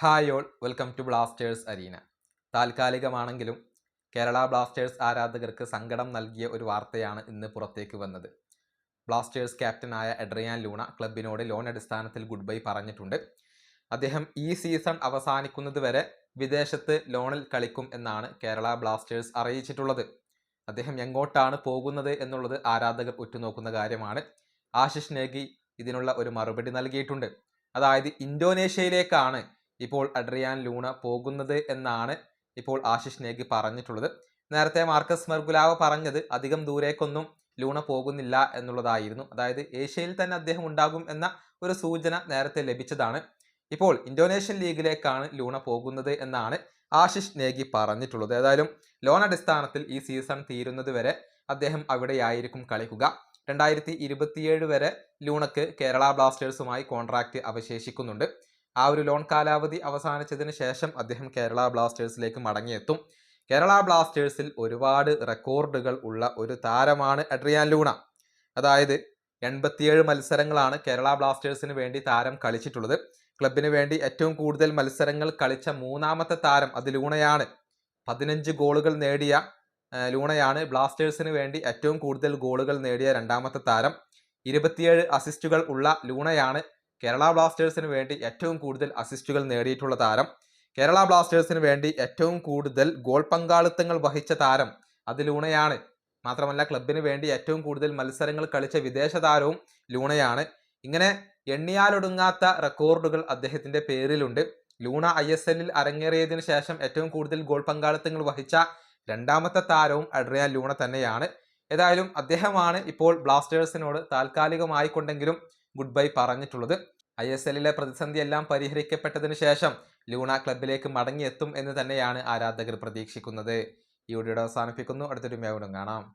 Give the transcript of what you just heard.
Hi all welcome to Blasters arena. താൽക്കാലികമാണെങ്കിലും Kerala Blasters ആരാധകർക്ക് സങ്കടം നൽകിയ ഒരു വാർത്തയാണ് ഇന്ന് പുറത്തേക്ക് വന്നത്. ബ്ലാസ്റ്റേഴ്സ് ക്യാപ്റ്റനായ എഡ്രിയാൻ ലൂണ ക്ലബിനോട് ലോൺ അടിസ്ഥാനത്തിൽ ഗുഡ് ബൈ പറഞ്ഞിട്ടുണ്ട്. അദ്ദേഹം ഈ സീസൺ അവസാനിക്കുന്നത് വരെ വിദേശത്ത് ലോണിൽ കളിക്കും എന്നാണ് കേരള ബ്ലാസ്റ്റേഴ്സ് അറിയിച്ചിട്ടുള്ളത്. അദ്ദേഹം എങ്ങോട്ടാണ് പോകുന്നത് എന്നുള്ളത് ആരാധകർ ഉറ്റുനോക്കുന്ന കാര്യമാണ്. ആശിഷ് നേഗി ഇതിനുള്ള ഒരു മറുപടി നൽകിയിട്ടുണ്ട്. അതായത് ഇന്തോനേഷ്യയിലേക്കാണ് ഇപ്പോൾ അഡ്രിയാൻ ലൂണ പോകുന്നത് എന്നാണ് ഇപ്പോൾ ആശിഷ് നേഗി പറഞ്ഞിട്ടുള്ളത്. നേരത്തെ മാർക്കസ് മെർഗുലാവ് പറഞ്ഞത് അധികം ദൂരേക്കൊന്നും ലൂണ പോകുന്നില്ല എന്നുള്ളതായിരുന്നു. അതായത് ഏഷ്യയിൽ തന്നെ അദ്ദേഹം ഉണ്ടാകും എന്ന ഒരു സൂചന നേരത്തെ ലഭിച്ചതാണ്. ഇപ്പോൾ ഇന്തോനേഷ്യൻ ലീഗിലേക്കാണ് ലൂണ പോകുന്നത് എന്നാണ് ആശിഷ് നേഗി പറഞ്ഞിട്ടുള്ളത്. ഏതായാലും ലോൺ അടിസ്ഥാനത്തിൽ ഈ സീസൺ തീരുന്നത് വരെ അദ്ദേഹം അവിടെയായിരിക്കും കളിക്കുക. രണ്ടായിരത്തി ഇരുപത്തിയേഴ് വരെ ലൂണക്ക് കേരള ബ്ലാസ്റ്റേഴ്സുമായി കോൺട്രാക്റ്റ് അവശേഷിക്കുന്നുണ്ട്. ആ ഒരു ലോൺ കാലാവധി അവസാനിച്ചതിന് ശേഷം അദ്ദേഹം കേരള ബ്ലാസ്റ്റേഴ്സിലേക്ക് മടങ്ങിയെത്തും. കേരള ബ്ലാസ്റ്റേഴ്സിൽ ഒരുപാട് റെക്കോർഡുകൾ ഉള്ള ഒരു താരമാണ് അഡ്രിയാൻ ലൂണ. അതായത് എൺപത്തിയേഴ് മത്സരങ്ങളാണ് കേരള ബ്ലാസ്റ്റേഴ്സിന് വേണ്ടി താരം കളിച്ചിട്ടുള്ളത്. ക്ലബിന് വേണ്ടി ഏറ്റവും കൂടുതൽ മത്സരങ്ങൾ കളിച്ച മൂന്നാമത്തെ താരം അത് ലൂണയാണ്. പതിനഞ്ച് ഗോളുകൾ നേടിയ ലൂണയാണ് ബ്ലാസ്റ്റേഴ്സിന് വേണ്ടി ഏറ്റവും കൂടുതൽ ഗോളുകൾ നേടിയ രണ്ടാമത്തെ താരം. ഇരുപത്തിയേഴ് അസിസ്റ്റുകൾ ഉള്ള ലൂണയാണ് കേരള ബ്ലാസ്റ്റേഴ്സിന് വേണ്ടി ഏറ്റവും കൂടുതൽ അസിസ്റ്റുകൾ നേടിയിട്ടുള്ള താരം. കേരള ബ്ലാസ്റ്റേഴ്സിന് വേണ്ടി ഏറ്റവും കൂടുതൽ ഗോൾ പങ്കാളിത്തങ്ങൾ വഹിച്ച താരം അത് ലൂണയാണ് മാത്രമല്ല ക്ലബിന് വേണ്ടി ഏറ്റവും കൂടുതൽ മത്സരങ്ങൾ കളിച്ച വിദേശ താരവും ലൂണയാണ്. ഇങ്ങനെ എണ്ണിയാലൊടുങ്ങാത്ത റെക്കോർഡുകൾ അദ്ദേഹത്തിന്റെ പേരിലുണ്ട്. ലൂണ ഐ എസ് എല്ലിൽ അരങ്ങേറിയതിനു ശേഷം ഏറ്റവും കൂടുതൽ ഗോൾ പങ്കാളിത്തങ്ങൾ വഹിച്ച രണ്ടാമത്തെ താരവും അഡ്രിയാൻ ലൂണ തന്നെയാണ്. ഏതായാലും അദ്ദേഹമാണ് ഇപ്പോൾ ബ്ലാസ്റ്റേഴ്സിനോട് താൽക്കാലികമായി കൊണ്ടെങ്കിലും ഗുഡ് ബൈ പറഞ്ഞിട്ടുള്ളത്. ഐ എസ് എല്ലിലെ പ്രതിസന്ധി എല്ലാം പരിഹരിക്കപ്പെട്ടതിന് ശേഷം ലൂണ ക്ലബിലേക്ക് മടങ്ങിയെത്തും എന്ന് തന്നെയാണ് ആരാധകർ പ്രതീക്ഷിക്കുന്നത്. ഈ വീഡിയോ അവസാനിപ്പിക്കുന്നു. അടുത്തൊരു മേവനും കാണാം.